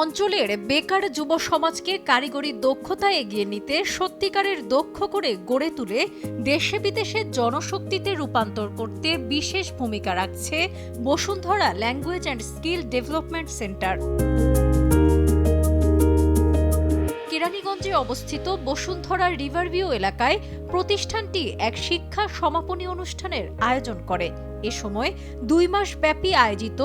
অঞ্চলের বেকার যুব সমাজকে কারিগরি দক্ষতা এগিয়ে নিতে সত্যিকারের দক্ষ করে গড়ে তুলে দেশে বিদেশে জনশক্তিতে রূপান্তর করতে বিশেষ ভূমিকা রাখছে Bashundhara language and skill development centre কেরানীগঞ্জে অবস্থিত বসুন্ধরা রিভারভিউ এলাকায় প্রতিষ্ঠানটি এক শিক্ষা সমাপনী অনুষ্ঠানের আয়োজন করে। এ সময় দুই মাস ব্যাপী আয়োজিত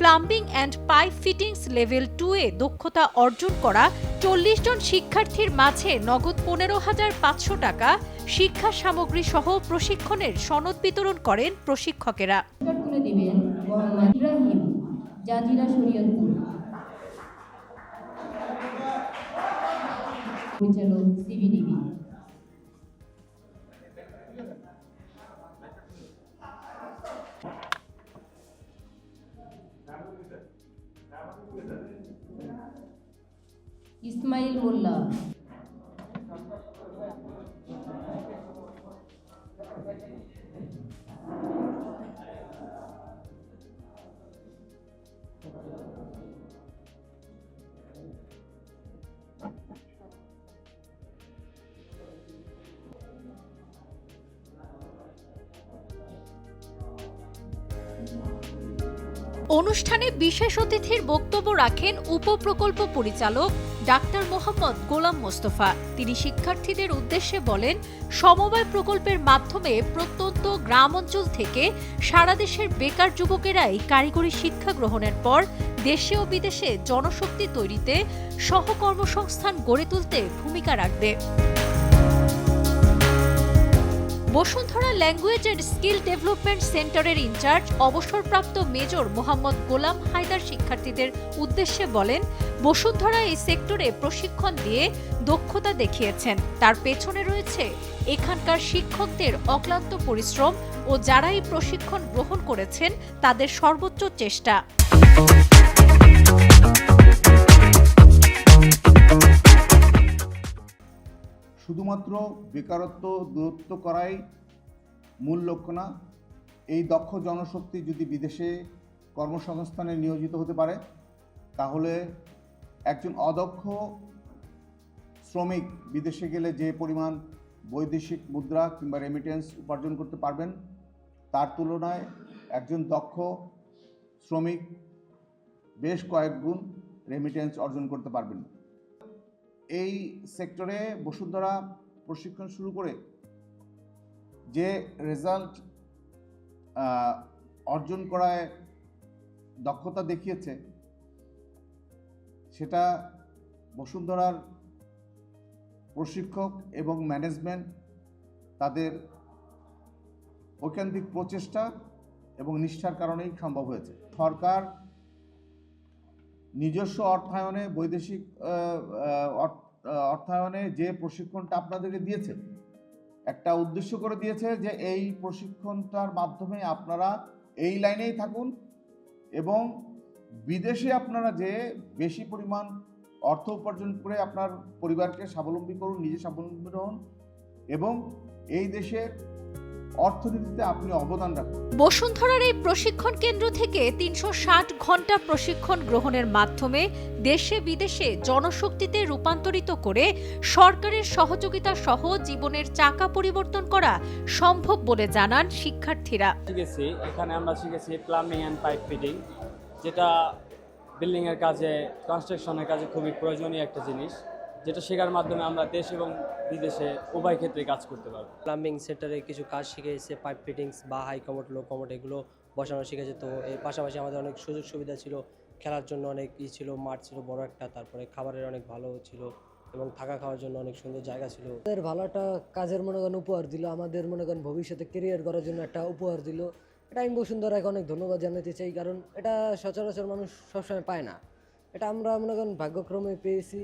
plumbing and pipe fittings level two এ দক্ষতা অর্জন করা চল্লিশ জন শিক্ষার্থীর মাঝে নগদ পনেরো হাজার পাঁচশো টাকা শিক্ষা সামগ্রী সহ প্রশিক্ষণের সনদ বিতরণ করেন প্রশিক্ষকেরা। পরিচালক সিবিডিবি ইসমাইল মোল্লা অনুষ্ঠানে বিশেষ অতিথির বক্তব্য রাখেন উপপ্রকল্প পরিচালক ডাক্তার মোহাম্মদ গোলাম মোস্তফা। তিনি শিক্ষার্থীদের উদ্দেশ্যে বলেন, সমবায় প্রকল্পের মাধ্যমে প্রত্যন্ত গ্রাম অঞ্চল থেকে সারা দেশের বেকার যুবকেরাই কারিগরি শিক্ষা গ্রহণের পর দেশে ও বিদেশে জনশক্তি তৈরিতে সহকর্মসংস্থান গড়ে তুলতে ভূমিকা রাখবে। Bashundhara language and skill development সেন্টারের ইনচার্জ অবসরপ্রাপ্ত মেজর মোহাম্মদ গোলাম হায়দার শিক্ষার্থীদের উদ্দেশ্যে বলেন, বসুন্ধরা এই সেক্টরে প্রশিক্ষণ দিয়ে দক্ষতা দেখিয়েছেন। তার পেছনে রয়েছে এখানকার শিক্ষকদের অক্লান্ত পরিশ্রম ও যারা এই প্রশিক্ষণ গ্রহণ করেছেন, তাদের সর্বোচ্চ চেষ্টা। শুধুমাত্র বেকারত্ব দূরত্ব করাই মূল লক্ষ্য না, এই দক্ষ জনশক্তি যদি বিদেশে কর্মসংস্থানে নিয়োজিত হতে পারে, তাহলে একজন অদক্ষ শ্রমিক বিদেশে গেলে যে পরিমাণ বৈদেশিক মুদ্রা কিংবা রেমিটেন্স উপার্জন করতে পারবেন, তার তুলনায় একজন দক্ষ শ্রমিক বেশ কয়েক গুণ রেমিটেন্স অর্জন করতে পারবেন। এই সেক্টরে বসুন্ধরা প্রশিক্ষণ শুরু করে যে রেজাল্ট অর্জন করায় দক্ষতা দেখিয়েছে, সেটা বসুন্ধরার প্রশিক্ষক এবং ম্যানেজমেন্ট তাদের ঐকান্তিক প্রচেষ্টা এবং নিষ্ঠার কারণেই সম্ভব হয়েছে। সরকার নিজস্ব অর্থায়নে বৈদেশিক অর্থায়নে যে প্রশিক্ষণটা আপনাদেরকে দিয়েছে, একটা উদ্দেশ্য করে দিয়েছে যে এই প্রশিক্ষণটার মাধ্যমে আপনারা এই লাইনেই থাকুন এবং বিদেশে আপনারা যে বেশি পরিমাণ অর্থ উপার্জন করে আপনার পরিবারকে স্বাবলম্বী করুন, নিজে স্বাবলম্বী হন এবং এই দেশের অর্থনীতিতে আপনি অবদান রাখুন। বসুন্ধরার এই প্রশিক্ষণ কেন্দ্র থেকে তিনশো ষাট ঘণ্টা প্রশিক্ষণ গ্রহণের মাধ্যমে দেশে বিদেশে জনশক্তিতে রূপান্তরিত করে সরকারের সহযোগিতা সহ জীবনের চাকা পরিবর্তন করা সম্ভব বলে জানান শিক্ষার্থীরা। শিখেছি এখানে আমরা শিখেছি প্লাম্বিং অ্যান্ড পাইপ ফিটিং যেটা বিল্ডিংয়ের কাজে কনস্ট্রাকশনের কাজে খুবই প্রয়োজনীয় একটা জিনিস। যেটা শেখার মাধ্যমে আমরা দেশ এবং বিদেশে উভয় ক্ষেত্রে কাজ করতে পারব। প্লাম্বিং সেন্টারে কিছু কাজ শিখে শিখেছে পাইপ ফিটিংস বা হাই কমোড লো কমোড এগুলো বসানো শিখেছে। তো এর পাশাপাশি আমাদের অনেক সুযোগ সুবিধা ছিল খেলার জন্য অনেক ই ছিল মাঠ ছিল বড় একটা তারপরে খাবারের অনেক ভালো ছিল এবং থাকা খাওয়ার জন্য অনেক সুন্দর জায়গা ছিল। আমাদের ভালো একটা কাজের মনে করেন উপহার দিল আমাদের মনে করেন ভবিষ্যতে কেরিয়ার করার জন্য একটা উপহার দিল। এটা আমি বসুন্ধরাকে অনেক ধন্যবাদ জানাতে চাই কারণ এটা সচরাচর মানুষ সবসময় পায় না। এটা আমরা মনে করেন ভাগ্যক্রমে পেয়েছি।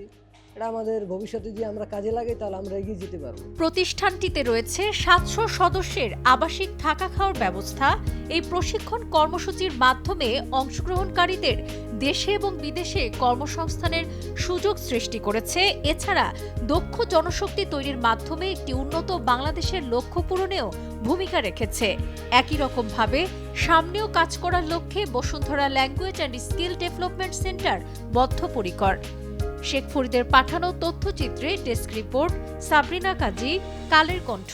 এটা আমাদের ভবিষ্যতে যদি আমরা কাজে লাগাই, তাহলে আমরা এগিয়ে যেতে পারব। প্রতিষ্ঠানটিতে রয়েছে সাতশো সদস্যের আবাসিক থাকা খাওয়ার ব্যবস্থা। এই প্রশিক্ষণ কর্মসূচির মাধ্যমে অংশগ্রহণকারীদের দেশে এবং বিদেশে কর্মসংস্থানের সুযোগ সৃষ্টি করেছে। এছাড়া দক্ষ জনশক্তি তৈরির মাধ্যমে একটি উন্নত বাংলাদেশের লক্ষ্য পূরণেও ভূমিকা রেখেছে। একই রকমভাবে সামনেও কাজ করার লক্ষ্যে Bashundhara Language and Skill Development Centre বদ্ধপরিকর। শেখ ফরিদের পাঠানো তথ্যচিত্রে ডেস্ক রিপোর্ট সাবরিনা কাজী কালের কণ্ঠ।